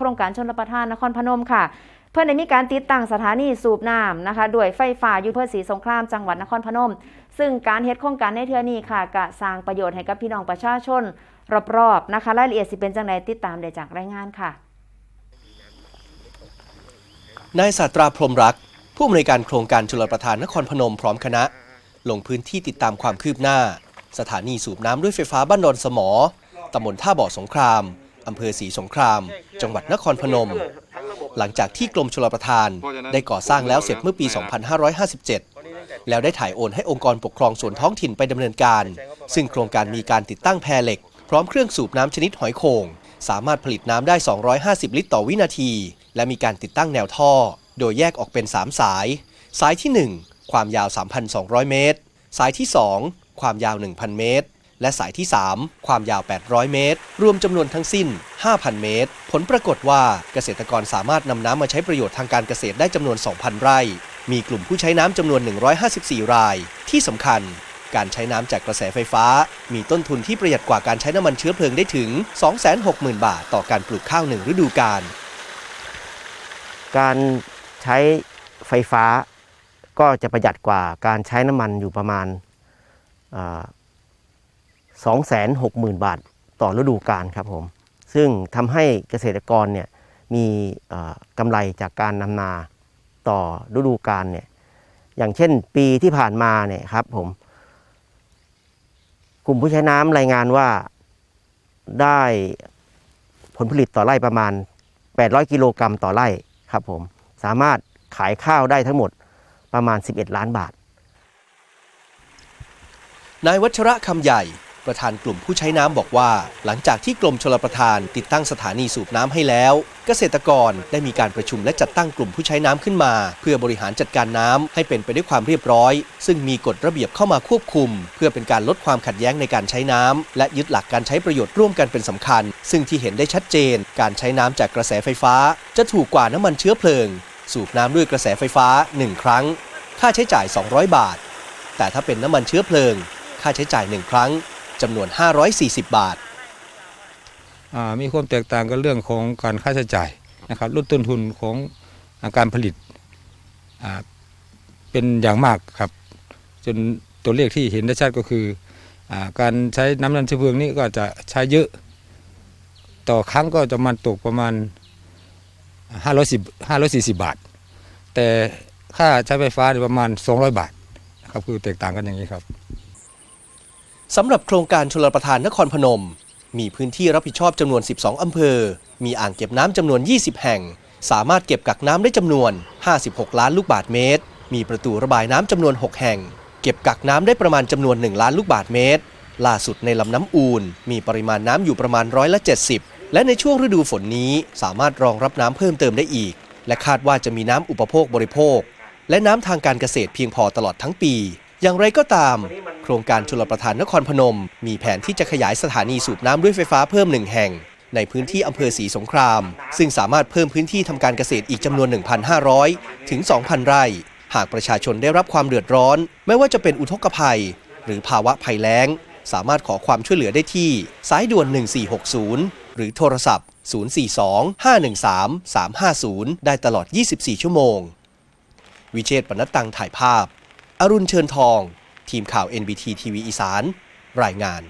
โครงการชนรับประทานนครพนมค่ะ เพื่อนได้มีการติดตั้งสถานีสูบน้ำนะคะด้วยไฟฟ้าอยู่เพื่อศรีสงครามจังหวัดนครพนม ซึ่งการเฮ็ดโครงการในเทือนี้ค่ะกะสร้างประโยชน์ให้กับพี่น้องประชาชนรอบๆนะคะรายละเอียดสิเป็นจังไดติดตามได้จากรายงานค่ะนายศาสตราพรมรัก ผู้อำนวยการโครงการชลประทานนครพนมพร้อมคณะ ลงพื้นที่ติดตามความคืบหน้า สถานีสูบน้ำด้วยไฟฟ้าบ้านดอนสมอตำบลท่าบ่อสงคราม อำเภอศรีสงคราม จังหวัดนครพนม หลังจากที่กรมชลประทานได้ก่อสร้างแล้วเสร็จเมื่อปี 2557 แล้วได้ถ่ายโอนให้องค์กรปกครองส่วนท้องถิ่นไปดำเนินการ ซึ่งโครงการมีการติดตั้งแพรเหล็ก พร้อมเครื่องสูบน้ำชนิดหอยโข่งสามารถผลิตน้ำได้ 250 ลิตรต่อวินาที และมีการติดตั้งแนวท่อ โดยแยกออกเป็น 3 สาย สายที่ 1 ความยาว 3,200 เมตร สายที่ 2 ความยาว 1,000 เมตร และสายที่ 3 ความยาว 800 เมตร รวมจำนวนทั้งสิ้น 5,000 เมตร ผลปรากฏว่าเกษตรกรสามารถนำน้ำมาใช้ประโยชน์ทางการเกษตรได้จำนวน 2,000 ไร่ มีกลุ่มผู้ใช้น้ำจำนวน 154 ราย ที่สำคัญการใช้น้ำจากกระแสไฟฟ้า มีต้นทุนที่ประหยัดกว่าการใช้น้ำมันเชื้อเพลิงได้ถึง 260,000 บาท ต่อการปลูกข้าวหนึ่งฤดูกาล การใช้ไฟฟ้าก็จะประหยัดกว่าการใช้น้ำมันอยู่ประมาณ สองแสนหกหมื่นบาทต่อฤดูกาลครับผม ซึ่งทำให้เกษตรกรเนี่ยมีกำไรจากการนำนาต่อฤดูกาลเนี่ยอย่างเช่นปีที่ผ่านมาเนี่ยครับผม กลุ่มผู้ใช้น้ำรายงานว่าได้ผลผลิตต่อไร่ประมาณ 800 กิโลกรัมต่อไร่ครับผม สามารถขายข้าวได้ทั้งหมดประมาณ 11 ล้านบาท นายวัชระคำใหญ่ ประธานกลุ่มผู้ใช้น้ำบอกว่า หลังจากที่กรมชลประทานติดตั้งสถานีสูบน้ำให้แล้ว เกษตรกรได้มีการประชุมและจัดตั้งกลุ่มผู้ใช้น้ำขึ้นมา เพื่อบริหารจัดการน้ำให้เป็นไปด้วยความเรียบร้อย ซึ่งมีกฎระเบียบเข้ามาควบคุม เพื่อเป็นการลดความขัดแย้งในการใช้น้ำและยึดหลักการใช้ประโยชน์ร่วมกันเป็นสำคัญ ซึ่งที่เห็นได้ชัดเจน การใช้น้ำจากกระแสไฟฟ้า จะถูกกว่าน้ำมันเชื้อเพลิง สูบน้ำด้วยกระแสไฟฟ้า 1 ครั้ง ค่าใช้จ่าย 200 บาท แต่ถ้าเป็นน้ำมันเชื้อเพลิง ค่าใช้จ่าย 1 ครั้ง จำนวน 540 บาทอ่ามีความแตกต่างกันเรื่องของการค่าใช้จ่ายนะครับลดต้นทุนของอาการผลิตอ่าเป็นอย่างมากครับ จนตัวเลขที่เห็นได้ชัดก็คืออาการใช้น้ำมันเชื้อเพลิงนี่ก็จะใช้เยอะ ต่อครั้งก็จะมันตกประมาณ 510 540 บาท แต่ค่าใช้ไฟฟ้าประมาณ 200 บาทนะครับคือแตกต่างกันอย่างนี้ครับ สำหรับโครงการชลประทานนครพนม มีพื้นที่รับผิดชอบจำนวน 12 อำเภอ มีอ่างเก็บน้ำจำนวน 20 แห่ง สามารถเก็บกักน้ำได้จำนวน 56 ล้านลูกบาทเมตร มีประตูระบายน้ำจำนวน 6 แห่ง เก็บกักน้ำได้ประมาณจำนวน 1 ล้านลูกบาทเมตร ล่าสุดในลำน้ำอูน มีปริมาณน้ำอยู่ประมาณร้อยละ70 และในช่วงฤดูฝนนี้สามารถรองรับน้ำเพิ่มเติมได้อีก และคาดว่าจะมีน้ำอุปโภคบริโภค และน้ำทางการเกษตรเพียงพอตลอดทั้งปี อย่างไรก็ตาม โครงการชลประทานนครพนม มีแผนที่จะขยายสถานีสูบน้ำด้วยไฟฟ้าเพิ่มหนึ่งแห่ง ในพื้นที่อำเภอศรีสงคราม ซึ่งสามารถเพิ่มพื้นที่ทำการเกษตรอีกจำนวน 1,500 ถึง 2,000 ไร่ หากประชาชนได้รับความเดือดร้อน ไม่ว่าจะเป็นอุทกภัย หรือภาวะภัยแล้ง สามารถขอความช่วยเหลือได้ที่ สายด่วน 1460 หรือโทรศัพท์ 042 513 350 ได้ตลอด 24 ชั่วโมง วิเชษปนัดตังถ่ายภาพ อรุณเชิญทอง ทีมข่าว NBT ทีวีอีสาน รายงาน